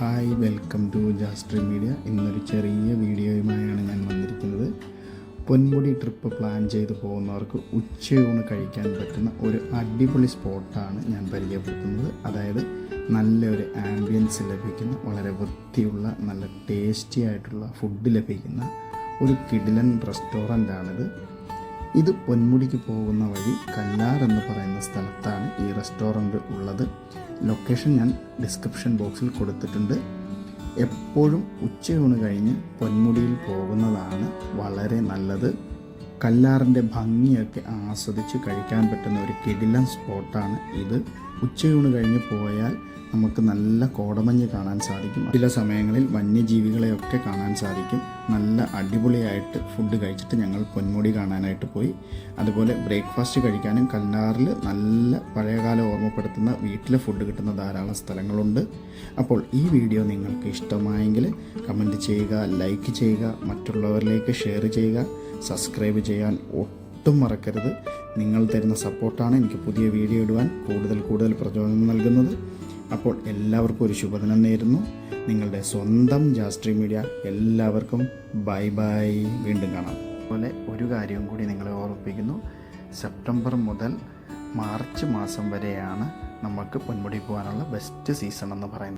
Hi welcome to ജാസ്ട്രി media. ഇന്നൊരു ചെറിയ വീഡിയോയുമായാണ് ഞാൻ വന്നിരിക്കുന്നത്. പൊന്മുടി ട്രിപ്പ് പ്ലാൻ ചെയ്ത് പോകുന്നവർക്ക് ഉച്ചയൂണ് കഴിക്കാൻ പറ്റുന്ന ഒരു അടിപൊളി സ്പോട്ടാണ് ഞാൻ പരിചയപ്പെടുത്തുന്നത്. അതായത് നല്ലൊരു ആംബിയൻസ് ലഭിക്കുന്ന വളരെ വൃത്തിയുള്ള നല്ല ടേസ്റ്റി ആയിട്ടുള്ള ഫുഡ് ലഭിക്കുന്ന ഒരു കിടിലൻ റെസ്റ്റോറന്റാണിത്. ഇത് പൊന്മുടിക്ക് പോകുന്ന വഴി കല്ലാർ എന്ന് പറയുന്ന സ്ഥലത്താണ് ഈ റെസ്റ്റോറന്റ് ഉള്ളത്. ലൊക്കേഷൻ ഞാൻ ഡിസ്ക്രിപ്ഷൻ ബോക്സിൽ കൊടുത്തിട്ടുണ്ട്. എപ്പോഴും ഉച്ചയൂണ് കഴിഞ്ഞ് പൊന്മുടിയിൽ പോകുന്നതാണ് വളരെ നല്ലത്. കല്ലാറിന്റെ ഭംഗിയൊക്കെ ആസ്വദിച്ച് കഴിക്കാൻ പറ്റുന്ന ഒരു കിടിലൻ സ്പോട്ടാണ് ഇത്. ഉച്ചയൂണ് കഴിഞ്ഞ് പോയാൽ നമുക്ക് നല്ല കോടമഞ്ഞ് കാണാൻ സാധിക്കും. ചില സമയങ്ങളിൽ വന്യജീവികളെയൊക്കെ കാണാൻ സാധിക്കും. നല്ല അടിപൊളിയായിട്ട് ഫുഡ് കഴിച്ചിട്ട് ഞങ്ങൾ പൊന്മുടി കാണാനായിട്ട് പോയി. അതുപോലെ ബ്രേക്ക്ഫാസ്റ്റ് കഴിക്കാനും കല്ലാറിൽ നല്ല പഴയകാലം ഓർമ്മപ്പെടുത്തുന്ന വീട്ടിലെ ഫുഡ് കിട്ടുന്ന ധാരാളം സ്ഥലങ്ങളുണ്ട്. അപ്പോൾ ഈ വീഡിയോ നിങ്ങൾക്ക് ഇഷ്ടമായെങ്കിൽ കമന്റ് ചെയ്യുക ലൈക്ക് ചെയ്യുക മറ്റുള്ളവരിലേക്ക് ഷെയർ ചെയ്യുക സബ്സ്ക്രൈബ് ചെയ്യാൻ ഒട്ടും മറക്കരുത്. നിങ്ങൾ തരുന്ന സപ്പോർട്ടാണ് എനിക്ക് പുതിയ വീഡിയോ ഇടുവാൻ കൂടുതൽ കൂടുതൽ പ്രചോദനം നൽകുന്നത്. അപ്പോൾ എല്ലാവർക്കും ഒരു ശുഭദിനം നേരുന്നു. നിങ്ങളുടെ സ്വന്തം ജാസ്ട്രീ മീഡിയ എല്ലാവർക്കും ബൈ ബൈ. വീണ്ടും കാണാം. അതുപോലെ ഒരു കാര്യവും കൂടി നിങ്ങളെ ഓർമ്മിപ്പിക്കുന്നു. സെപ്റ്റംബർ മുതൽ മാർച്ച് മാസം വരെയാണ് നമുക്ക് പൊന്മുടി പോകാനുള്ള ബെസ്റ്റ് സീസൺ എന്ന് പറയുന്നത്.